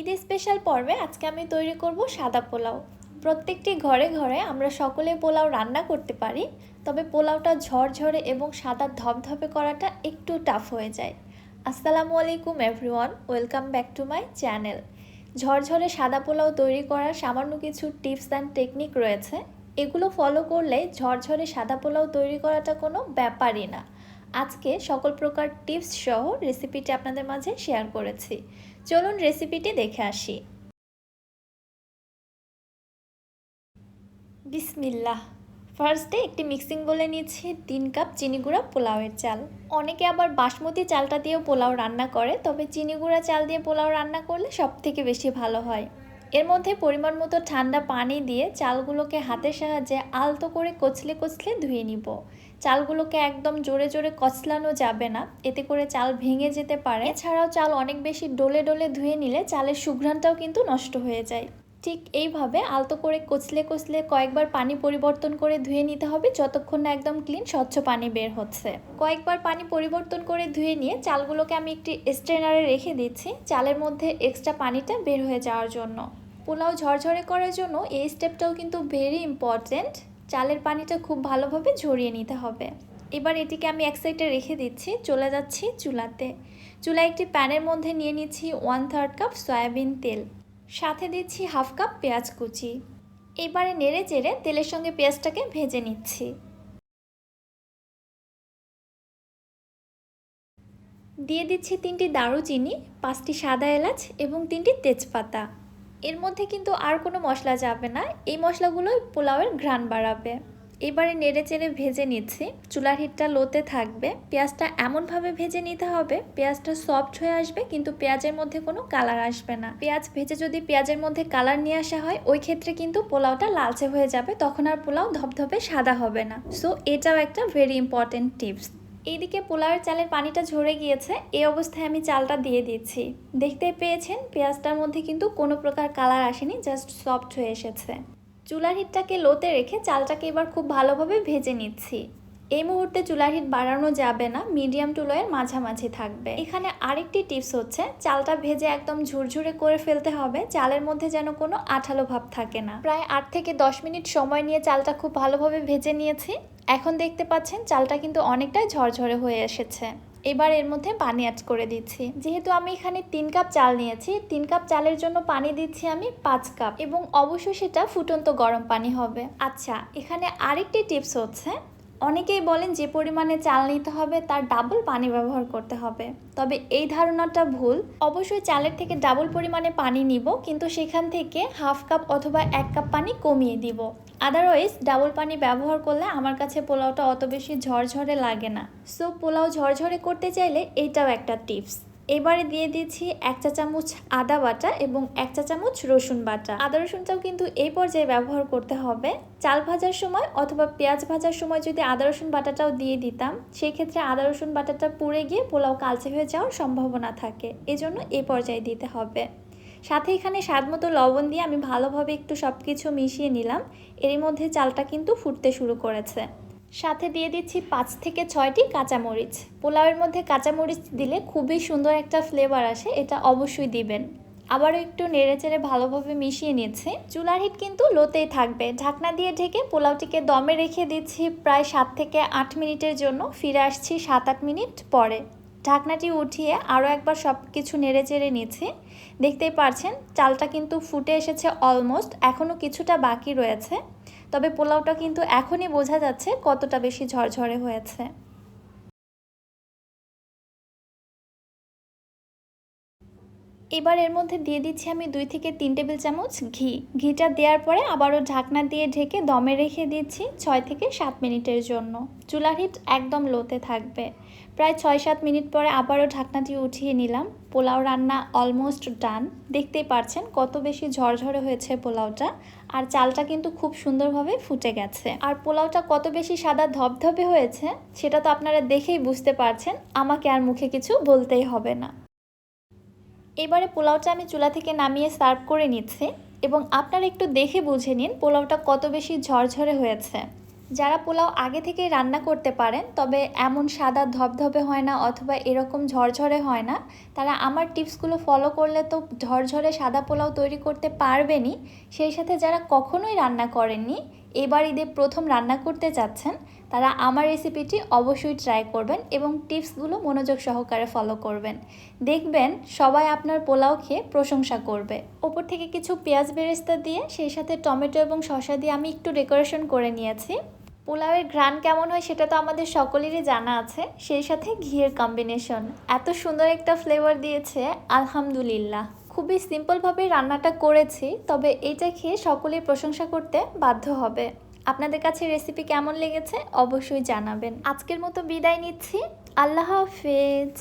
Eid special পর্বে আজকে আমি তৈরি করব সাদা পোলাও। প্রত্যেকটি ঘরে ঘরে আমরা সকলে পোলাও রান্না করতে পারি, তবে পোলাওটা ঝরঝরে এবং সাদা ধপধপে করাটা একটু টাফ হয়ে যায়। আসসালামু আলাইকুম everyone welcome back to my channel ঝরঝরে সাদা পোলাও তৈরি করার সামান্য কিছু টিপস অ্যান্ড টেকনিক রয়েছে। এগুলো ফলো করলে ঝরঝরে সাদা পোলাও তৈরি করাটা কোনো ব্যাপারই না। আজকে সকল প্রকার টিপস সহ রেসিপিটি আপনাদের মাঝে শেয়ার করেছি। চলুন রেসিপিটি দেখে আসি। বিসমিল্লাহ। ফার্স্টে একটি মিক্সিং বলে নিচ্ছি তিন কাপ চিনি গুঁড়া পোলাওয়ের চাল। অনেকে আবার বাসমতি চালটা দিয়েও পোলাও রান্না করে, তবে চিনি গুঁড়া চাল দিয়ে পোলাও রান্না করলে সব থেকে বেশি ভালো হয়। এর মধ্যে পরিমাণ মতো ঠান্ডা পানি দিয়ে চালগুলোকে হাতের সাহায্যে আলতো করে কচলে কচলে ধুয়ে নিব। চালগুলোকে একদম জোরে জোরে কচলানো যাবে না। এতে করে চাল ভেঙে যেতে পারে। এছাড়াও চাল অনেক বেশি ডোলে ডলে ধুয়ে নিলে চালের সুঘ্রাণটাও কিন্তু নষ্ট হয়ে যায়। ঠিক এইভাবে আলতো করে কচলে কচলে কয়েকবার পানি পরিবর্তন করে ধুয়ে নিতে হবে যতক্ষণ না একদম ক্লিন স্বচ্ছ পানি বের হচ্ছে। কয়েকবার পানি পরিবর্তন করে ধুয়ে নিয়ে চালগুলোকে আমি একটি স্ট্রেনারে রেখে দিচ্ছি চালের মধ্যে এক্সট্রা পানিটা বের হয়ে যাওয়ার জন্য। পোলাও ঝরঝরে করার জন্য এই স্টেপটাও কিন্তু ভেরি ইম্পর্ট্যান্ট চালের পানিটা খুব ভালোভাবে ঝরিয়ে নিতে হবে। এবার এটিকে আমি এক সাইডে রেখে দিচ্ছি, চলে যাচ্ছি চুলাতে। চুলা একটি প্যানের মধ্যে নিয়ে নিচ্ছি ওয়ান থার্ড কাপ সয়াবিন তেল, সাথে দিচ্ছি হাফ কাপ পেঁয়াজ কুচি। এবারে নেড়ে চেড়ে তেলের সঙ্গে পেঁয়াজটাকে ভেজে নিচ্ছি। দিয়ে দিচ্ছি তিনটি দারুচিনি, পাঁচটি সাদা এলাচ এবং তিনটি তেজপাতা। এর মধ্যে কিন্তু আর কোনো মশলা যাবে না। এই মশলাগুলোই পোলাওয়ের ঘ্রাণ বাড়াবে। এবারে নেড়ে চেড়ে ভেজে নিচ্ছি। চুলার হিটটা লোতে থাকবে। পেঁয়াজটা এমনভাবে ভেজে নিতে হবে, পেঁয়াজটা সফট হয়ে আসবে, কিন্তু পেঁয়াজের মধ্যে কোনো কালার আসবে না। পেঁয়াজ ভেজে যদি পেঁয়াজের মধ্যে কালার নিয়ে আসা হয়, ওই ক্ষেত্রে কিন্তু পোলাওটা লালচে হয়ে যাবে, তখন আর পোলাও ধপধপে সাদা হবে না। সো এটাও একটা ভেরি ইম্পর্টেন্ট টিপস এইদিকে পোলাওয়ের চালের পানিটা ঝরে গিয়েছে এই অবস্থায় আমি চালটা দিয়ে দিচ্ছি। দেখতে পেয়েছেন, পেঁয়াজটার মধ্যে কিন্তু কোনো প্রকার কালার আসেনি, জাস্ট সফট হয়ে এসেছে। চুলার হিটটাকে লোতে রেখে চালটাকে এবার খুব ভালোভাবে ভেজে নিচ্ছি। এই মুহূর্তে চুলার হিট বাড়ানো যাবে না, মিডিয়াম টু লোয়ের মাঝামাঝি থাকবে। এখানে আরেকটি টিপস হচ্ছে, চালটা ভেজে একদম ঝুরঝুরে করে ফেলতে হবে, চালের মধ্যে যেন কোনো আঠালো ভাব থাকে না। প্রায় আট থেকে দশ মিনিট সময় নিয়ে চালটা খুব ভালোভাবে ভেজে নিয়েছি। এখন দেখতে পাচ্ছেন, চালটা কিন্তু অনেকটাই ঝরঝরে হয়ে এসেছে। এবার এর মধ্যে পানি অ্যাড করে দিচ্ছি। যেহেতু আমি এখানে তিন কাপ চাল নিয়েছি, তিন কাপ চালের জন্য পানি দিচ্ছি আমি পাঁচ কাপ এবং অবশ্যই সেটা ফুটন্ত গরম পানি হবে। আচ্ছা এখানে আরেকটি টিপস হচ্ছে অনেকেই বলেন যে পরিমাণে চাল নিতে হবে, তার ডাবল পানি ব্যবহার করতে হবে। তবে এই ধারণাটা ভুল। অবশ্যই চালের থেকে ডাবল পরিমাণে পানি নিব, কিন্তু সেখান থেকে হাফ কাপ অথবা এক কাপ পানি কমিয়ে দিব। আদারওয়াইজ ডাবল পানি ব্যবহার করলে আমার কাছে পোলাওটা অত বেশি ঝরঝরে লাগে না। সো পোলাও ঝরঝরে করতে চাইলে এইটাও একটা টিপস এবারে দিয়ে দিচ্ছি এক চা চামচ আদা বাটা এবং এক চা চামচ রসুন বাটা। আদা রসুনটাও কিন্তু এই পর্যায়ে ব্যবহার করতে হবে। চাল ভাজার সময় অথবা পেঁয়াজ ভাজার সময় যদি আদা রসুন বাটাটাও দিয়ে দিতাম সেই ক্ষেত্রে আদা রসুন বাটাটা পুড়ে গিয়ে পোলাও কালচে হয়ে যাওয়ার সম্ভাবনা থাকে। এজন্য এই পর্যায়ে দিতে হবে। সাথে এখানে স্বাদ মতো লবণ দিয়ে আমি ভালোভাবে একটু সব কিছু মিশিয়ে নিলাম। এরই মধ্যে চালটা কিন্তু ফুটতে শুরু করেছে। সাথে দিয়ে দিচ্ছি পাঁচ থেকে ছয়টি কাঁচামরিচ। পোলাওয়ের মধ্যে কাঁচামরিচ দিলে খুবই সুন্দর একটা ফ্লেভার আসে, এটা অবশ্যই দিবেন। আবারও একটু নেড়ে চেড়ে ভালোভাবে মিশিয়ে নিচ্ছে। চুলার হিট কিন্তু লোতেই থাকবে। ঢাকনা দিয়ে ঢেকে পোলাওটিকে দমে রেখে দিচ্ছি প্রায় সাত থেকে আট মিনিটের জন্য। ফিরে আসছি সাত আট মিনিট পরে। ঢাকনাটি উঠিয়ে আরও একবার সব কিছু নেড়ে চেড়ে নিচ্ছি। দেখতেই পারছেন, চালটা কিন্তু ফুটে এসেছে অলমোস্ট এখনও কিছুটা বাকি রয়েছে। তবে পোলাওটা কিন্তু এখনই বোঝা যাচ্ছে কতটা বেশি ঝরঝরে হয়েছে। এবার এর মধ্যে দিয়ে দিচ্ছি আমি দুই থেকে তিন টেবিল চামচ ঘি। ঘিটা দেওয়ার পরে আবারও ঢাকনা দিয়ে ঢেকে দমে রেখে দিচ্ছি ছয় থেকে সাত মিনিটের জন্য। চুলার হিট একদম লোতে থাকবে। প্রায় ছয় সাত মিনিট পরে আবারও ঢাকনাটি উঠিয়ে নিলাম। পোলাও রান্না অলমোস্ট ডান দেখতেই পারছেন কত বেশি ঝরঝরে হয়েছে পোলাওটা। আর চালটা কিন্তু খুব সুন্দরভাবে ফুটে গেছে। আর পোলাওটা কত বেশি সাদা ধপধপে হয়েছে, সেটা তো আপনারা দেখেই বুঝতে পারছেন। আমাকে আর মুখে কিছু বলতেই হবে না। এবারে পোলাওটা আমি চুলা থেকে নামিয়ে সার্ভ করে নিচ্ছি এবং আপনারা একটু দেখে বুঝে নিন পোলাওটা কত বেশি ঝরঝরে হয়েছে। যারা পোলাও আগে থেকেই রান্না করতে পারেন, তবে এমন সাদা ধবধবে হয় না অথবা এরকম ঝরঝরে হয় না। তারা আমার টিপসগুলো ফলো করলে তো ঝরঝরে সাদা পোলাও তৈরি করতে পারবেনই। সেই সাথে যারা কখনোই রান্না করেননি এবার ঈদে প্রথম রান্না করতে চাচ্ছেন তারা আমার রেসিপিটি অবশ্যই ট্রাই করবেন এবং টিপসগুলো মনোযোগ সহকারে ফলো করবেন। দেখবেন সবাই আপনার পোলাও খেয়ে প্রশংসা করবে। ওপর থেকে কিছু পেঁয়াজ বেরেস্তা দিয়ে, সেই সাথে টমেটো এবং শসা দিয়ে আমি একটু ডেকোরেশন করে নিয়েছি। পোলাওয়ের ঘ্রাণ কেমন হয় সেটা তো আমাদের সকলেরই জানা আছে, সেই সাথে ঘিয়ের কম্বিনেশন এত সুন্দর একটা ফ্লেভার দিয়েছে, আলহামদুলিল্লাহ। খুবই সিম্পলভাবে রান্নাটা করেছি, তবে এইটা খেয়ে সকলেই প্রশংসা করতে বাধ্য হবে। আপনাদের কাছে রেসিপি কেমন লেগেছে অবশ্যই জানাবেন। আজকের মতো বিদায় নিচ্ছি। আল্লাহ হাফেজ।